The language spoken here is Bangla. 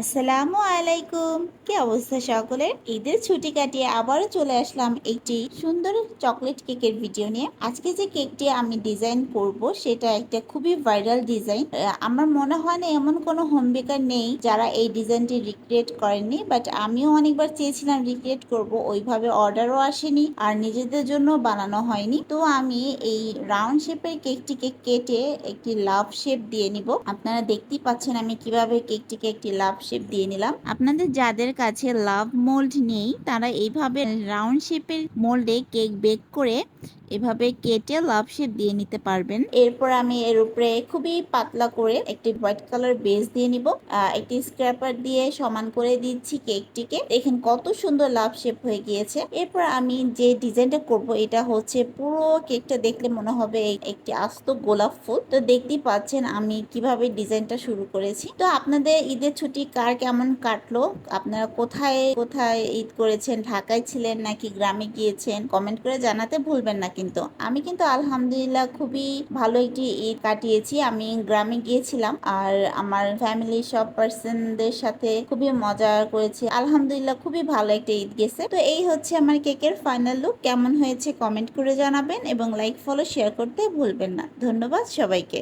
আসসালামু আলাইকুম। কি অবস্থা সকলের? ঈদের ছুটি কাটিয়ে আবারও চলে আসলাম একটি সুন্দর চকলেট কেকের ভিডিও নিয়ে। আজকে যে কেকটি আমি ডিজাইন করব, সেটা একটা খুবই ভাইরাল ডিজাইন। আমার মনে হয় না এমন কোনো হোম বেকার নেই যারা এই ডিজাইনটি রিক্রিয়েট করেননি, বাট আমিও অনেকবার চেয়েছিলাম রিক্রিয়েট করব, ওইভাবে অর্ডারও আসেনি আর নিজেদের জন্য বানানো হয়নি। তো আমি এই রাউন্ড শেপের কেকটিকে কেটে একটি লাভ শেপ দিয়ে নিব। আপনারা দেখতেই পাচ্ছেন আমি কীভাবে কেকটিকে একটি লাভ শেপ দিয়ে নিলাম। আপনাদের যাদের কাছে লাভ মোল্ড নেই, তারা এইভাবে রাউন্ড শেপের মোল্ডে কেক বেক করে এভাবে কেটে লাভ শেপ দিয়ে নিতে পারবেন। এরপর আমি এর উপরে খুবই পাতলা করে একটি হোয়াইট কালার বেস দিয়ে নিব। একটি স্ক্র্যাপার দিয়ে সমান করে দিচ্ছি কেকটিকে। দেখেন কত সুন্দর লাভ শেপ হয়ে গিয়েছে। এরপর আমি যে ডিজাইনটা করব, এটা হচ্ছে পুরো কেকটা দেখলে মনে হবে একটি আস্ত গোলাপ ফুল। তো দেখতেই পাচ্ছেন আমি কীভাবে ডিজাইনটা শুরু করেছি। তো আপনাদের ঈদের ছুটি কার কেমন কাটলো? আপনারা কোথায় কোথায় ঈদ করেছেন? ঢাকায় ছিলেন নাকি গ্রামে গিয়েছেন? কমেন্ট করে জানাতে ভুলবেন না কিন্তু। আমি কিন্তু আলহামদুলিল্লাহ খুবই ভালো একটি ঈদ কাটিয়েছি। আমি গ্রামে গিয়েছিলাম আর আমার ফ্যামিলি সব পার্সনদের সাথে খুবই মজা করেছি। আলহামদুলিল্লাহ খুবই ভালো একটা ঈদ গেছে। তো এই হচ্ছে আমার কেকের ফাইনাল লুক কেমন হয়েছে কমেন্ট করে জানাবেন এবং লাইক ফলো শেয়ার করতে ভুলবেন না। ধন্যবাদ সবাইকে।